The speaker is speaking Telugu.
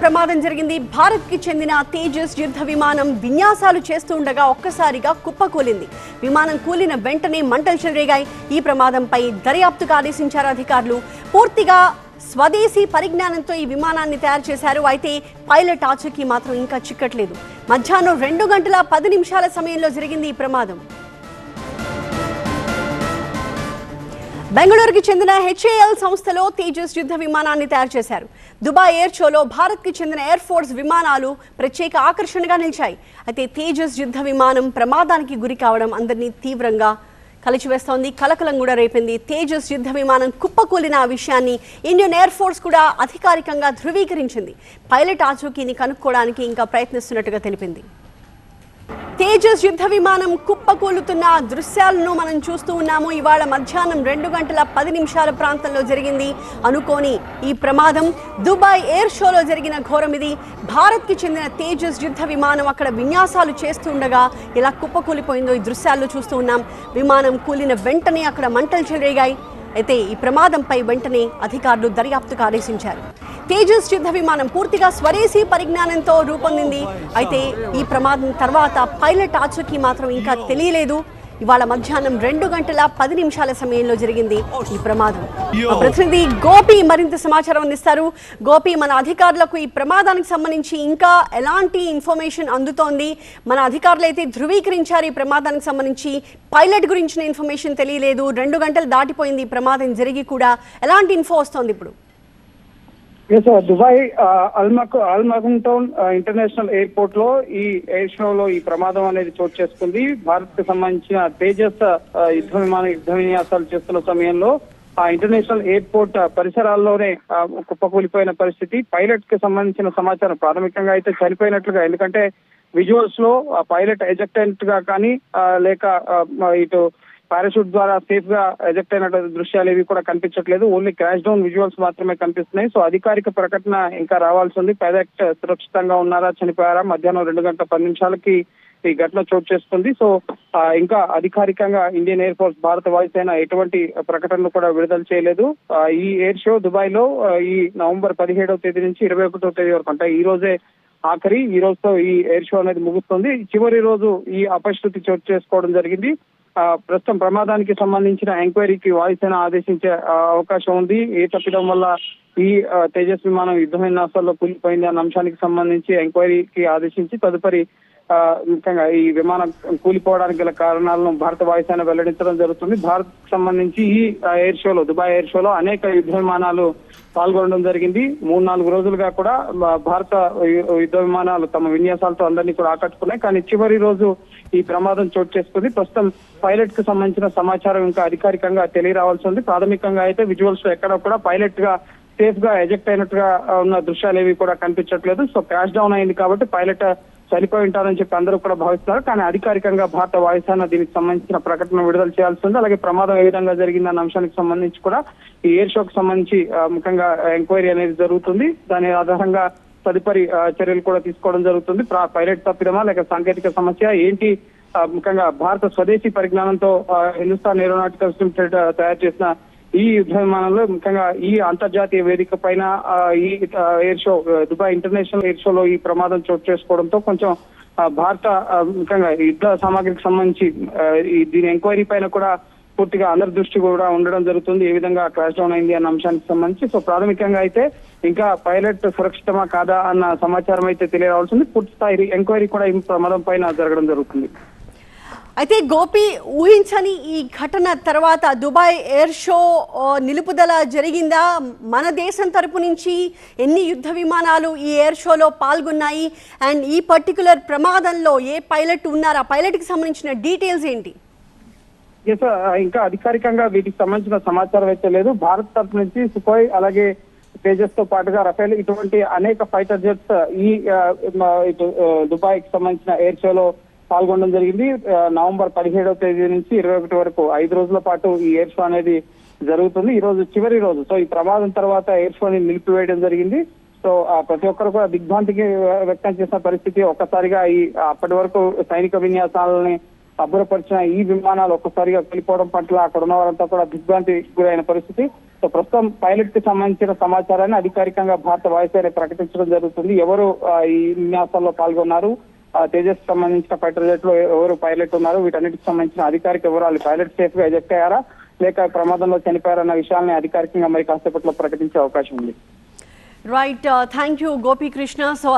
ప్రమాదం జరిగింది. భారత్కి చెందిన తేజస్ యుద్ధ విమానం విన్యాసాలు చేస్తూ ఉండగా ఒక్కసారిగా కుప్పకూలింది విమానం కూలిన వెంటనే మంటలు చెలరేగాయి. ఈ ప్రమాదంపై దర్యాప్తుకు ఆదేశించారు అధికారులు. పూర్తిగా స్వదేశీ పరిజ్ఞానంతో ఈ విమానాన్ని తయారు చేశారు. అయితే పైలట్ ఆచూకీ మాత్రం ఇంకా చిక్కట్లేదు. మధ్యాహ్నం రెండు గంటల పది నిమిషాల సమయంలో జరిగింది ఈ ప్రమాదం. బెంగళూరుకి చెందిన హెచ్ఏఎల్ సంస్థలో తేజస్ యుద్ధ విమానాన్ని తయారు చేశారు. దుబాయ్ ఎయిర్ షోలో భారత్కి చెందిన ఎయిర్ ఫోర్స్ విమానాలు ప్రత్యేక ఆకర్షణగా నిలిచాయి. అయితే తేజస్ యుద్ధ విమానం ప్రమాదానికి గురి కావడం అందరినీ తీవ్రంగా కలిచివేస్తోంది. కలకలం కూడా రేపింది. తేజస్ యుద్ధ విమానం కుప్పకూలిన ఆ విషయాన్ని ఇండియన్ ఎయిర్ ఫోర్స్ కూడా అధికారికంగా ధృవీకరించింది. పైలట్ ఆచూకీని కనుక్కోవడానికి ఇంకా ప్రయత్నిస్తున్నట్టుగా తెలిపింది. తేజస్ యుద్ధ విమానం కుప్పకూలుతున్న దృశ్యాలను మనం చూస్తూ ఉన్నాము. ఇవాళ మధ్యాహ్నం రెండు గంటల పది నిమిషాల ప్రాంతంలో జరిగింది అనుకోని ఈ ప్రమాదం. దుబాయ్ ఎయిర్ షోలో జరిగిన ఘోరం ఇది. భారత్కి చెందిన తేజస్ యుద్ధ విమానం అక్కడ విన్యాసాలు చేస్తుండగా ఇలా కుప్పకూలిపోయిందో ఈ దృశ్యాల్లో చూస్తూ ఉన్నాం. విమానం కూలిన వెంటనే అక్కడ మంటలు చెలరేగాయి. అయితే ఈ ప్రమాదంపై వెంటనే అధికారులు దర్యాప్తుకు ఆదేశించారు. తేజస్ యుద్ధ విమానం పూర్తిగా స్వదేశీ పరిజ్ఞానంతో రూపొందింది. అయితే ఈ ప్రమాదం తర్వాత పైలట్ ఆచూకీ మాత్రం ఇంకా తెలియలేదు. ఇవాళ మధ్యాహ్నం రెండు గంటల పది నిమిషాల సమయంలో జరిగింది ఈ ప్రమాదం. ప్రతినిధి గోపి మరింత సమాచారం అందిస్తారు. గోపి మన అధికారులకు ఈ ప్రమాదానికి సంబంధించి ఇంకా ఎలాంటి ఇన్ఫర్మేషన్ అందుతోంది? మన అధికారులు అయితే ధృవీకరించారు ఈ ప్రమాదానికి సంబంధించి. పైలట్ గురించిన ఇన్ఫర్మేషన్ తెలియలేదు. రెండు గంటలు దాటిపోయింది ఈ ప్రమాదం. జరిగి కూడా ఎలాంటి ఇన్ఫో వస్తోంది ఇప్పుడు? దుబాయ్ అల్మక్ అల్మగన్ టౌన్ ఇంటర్నేషనల్ ఎయిర్పోర్ట్లో ఈ ఎయిర్ షో లో ఈ ప్రమాదం అనేది చోటు చేసుకుంది. భారత్కి సంబంధించిన తేజస్ ఆ, యుద్ధ విమాన యుద్ధ విన్యాసాలు చేస్తున్న సమయంలో ఆ ఇంటర్నేషనల్ ఎయిర్పోర్ట్ uh, పరిసరాల్లోనే uh, కుప్పకూలిపోయిన పరిస్థితి. పైలట్కి సంబంధించిన సమాచారం ప్రాథమికంగా అయితే చనిపోయినట్లుగా ఎందుకంటే విజువల్స్లో ఆ పైలట్ ఎజెక్ట్ అయినట్టుగా కానీ లేక ఇటు పారాషూట్ ద్వారా సేఫ్గా ఎజెక్ట్ అయినటువంటి దృశ్యాలు ఏవి కూడా కనిపించట్లేదు. ఓన్లీ క్రాష్ డౌన్ విజువల్స్ మాత్రమే కనిపిస్తున్నాయి. సో అధికారిక ప్రకటన ఇంకా రావాల్సి ఉంది. పైలట్ సురక్షితంగా ఉన్నారా చనిపోయారా మధ్యాహ్నం రెండు గంటల పది నిమిషాలకి ఈ ఘటన చోటు చేసుకుంది. సో ఇంకా అధికారికంగా ఇండియన్ ఎయిర్ ఫోర్స్ భారత వాయుసేన ఎటువంటి ప్రకటనలు కూడా విడుదల చేయలేదు. ఈ ఎయిర్ షో దుబాయ్లో ఈ నవంబర్ పదిహేడవ తేదీ నుంచి ఇరవై ఒకటో తేదీ వరకు అంటే ఈ రోజే ఆఖరి. ఈ రోజుతో ఈ ఎయిర్ షో అనేది ముగుస్తుంది. చివరి రోజు ఈ అపశృతి చోటు చేసుకోవడం జరిగింది. ప్రస్తుతం ప్రమాదానికి సంబంధించిన ఎంక్వైరీకి వాయుసేన ఆదేశించే అవకాశం ఉంది. ఏ తప్పిదం వల్ల ఈ తేజస్ విమానం యుద్ధమైన నాసాల్లో కూలిపోయింది అన్న అంశానికి సంబంధించి ఎంక్వైరీకి ఆదేశించి తదుపరి ముఖ్యంగా ఈ విమానం కూలిపోవడానికి గల కారణాలను భారత వాయుసేన వెల్లడించడం జరుగుతుంది. భారత్ సంబంధించి ఈ ఎయిర్ షోలో దుబాయ్ ఎయిర్ షోలో అనేక యుద్ధ విమానాలు పాల్గొనడం జరిగింది. మూడు నాలుగు రోజులుగా కూడా భారత యుద్ధ విమానాలు తమ విన్యాసాలతో అందరినీ కూడా ఆకట్టుకున్నాయి. కానీ చివరి రోజు ఈ ప్రమాదం చోటు చేసుకుంది. ప్రస్తుతం పైలట్కు సంబంధించిన సమాచారం ఇంకా అధికారికంగా తెలియరావాల్సి ఉంది. ప్రాథమికంగా అయితే విజువల్స్ ఎక్కడ కూడా పైలట్గా సేఫ్గా ఎజెక్ట్ అయినట్టుగా ఉన్న దృశ్యాలు ఏవి కూడా కనిపించట్లేదు. సో క్రాష్ డౌన్ అయింది కాబట్టి పైలట్ చనిపోయి ఉంటారని చెప్పి అందరూ కూడా భావిస్తున్నారు. కానీ అధికారికంగా భారత వాయుసేన దీనికి సంబంధించిన ప్రకటన విడుదల చేయాల్సి ఉంది. అలాగే ప్రమాదం ఏ విధంగా జరిగిందన్న అంశానికి సంబంధించి కూడా ఈ ఎయిర్ షోకి సంబంధించి ఆ, ముఖ్యంగా ఎంక్వైరీ అనేది జరుగుతుంది. దాని ఆధారంగా తదుపరి చర్యలు కూడా తీసుకోవడం జరుగుతుంది. పైలట్ తప్పిదమా లేక సాంకేతిక సమస్య ఏంటి? ముఖ్యంగా భారత స్వదేశీ పరిజ్ఞానంతో ఆ, హిందుస్థాన్ ఏరోనాటికల్స్ లిమిటెడ్ తయారు చేసిన ఈ యుద్ధ విమానంలో ముఖ్యంగా ఈ అంతర్జాతీయ వేదిక పైన ఈ air show Dubai international air షోలో ఈ ప్రమాదం చోటు చేసుకోవడంతో కొంచెం భారత ముఖ్యంగా యుద్ధ సామాగ్రికి సంబంధించి దీని ఎంక్వైరీ పైన కూడా పూర్తిగా అందరి దృష్టి కూడా ఉండడం జరుగుతుంది. ఏ విధంగా క్రాష్ డౌన్ అయింది అన్న అంశానికి సంబంధించి. సో ప్రాథమికంగా అయితే ఇంకా పైలట్ సురక్షితమా కాదా అన్న సమాచారం అయితే తెలియరావాల్సింది. పూర్తి స్థాయి ఎంక్వైరీ కూడా ఈ ప్రమాదం పైన జరగడం జరుగుతుంది. అయితే గోపి ఊహించని ఈ ఘటన తర్వాత దుబాయ్ ఎయిర్ షో నిలుపుదల జరిగిందా? మన దేశం తరపు నుంచి ఎన్ని యుద్ధ విమానాలు ఈ ఎయిర్ షోలో పాల్గొన్నాయి? అండ్ ఈ పర్టికులర్ ప్రమాదంలో ఏ పైలట్ ఉన్నారు? ఆ పైలట్కి సంబంధించిన డీటెయిల్స్ ఏంటి? ఇంకా అధికారికంగా వీటికి సంబంధించిన సమాచారం అయితే లేదు. భారత్ తరపు నుంచి సుఖోయ్ అలాగే తేజస్తో పాటుగా రఫేల్ ఇటువంటి అనేక ఫైటర్ జెట్స్ ఈ దుబాయ్కి సంబంధించిన ఎయిర్ షోలో పాల్గొనడం జరిగింది. నవంబర్ పదిహేడవ తేదీ నుంచి ఇరవై ఒకటి వరకు ఐదు రోజుల పాటు ఈ ఎయిర్ షో అనేది జరుగుతుంది. ఈ రోజు చివరి రోజు. సో ఈ ప్రమాదం తర్వాత ఎయిర్ షోని నిలిపివేయడం జరిగింది. సో ప్రతి ఒక్కరు కూడా దిగ్భ్రాంతికి వ్యక్తం చేసిన పరిస్థితి ఒక్కసారిగా ఈ అప్పటి వరకు సైనిక విన్యాసాలని అబ్బురపరిచిన ఈ విమానాలు ఒక్కసారిగా వెళ్ళిపోవడం పట్ల అక్కడ ఉన్న వారంతా కూడా దిగ్భ్రాంతి గురైన పరిస్థితి. సో ప్రస్తుతం పైలట్కి సంబంధించిన సమాచారాన్ని అధికారికంగా భారత వాయుసేన ప్రకటించడం జరుగుతుంది. ఎవరు ఈ విన్యాసాల్లో పాల్గొన్నారు? తేజస్ సంబంధించిన ఫైటర్ జెట్లో ఎవరు పైలట్ ఉన్నారు? వీటన్నిటికి సంబంధించిన అధికారిక వివరాలు పైలట్ సేఫ్గా ఎజెక్ట్ అయ్యారా? లేక ప్రమాదంలో చనిపోయారన్న విషయాన్ని అధికారికంగా మరి కాసేపట్లో ప్రకటించే అవకాశం ఉంది. Right thank you Gopikrishna so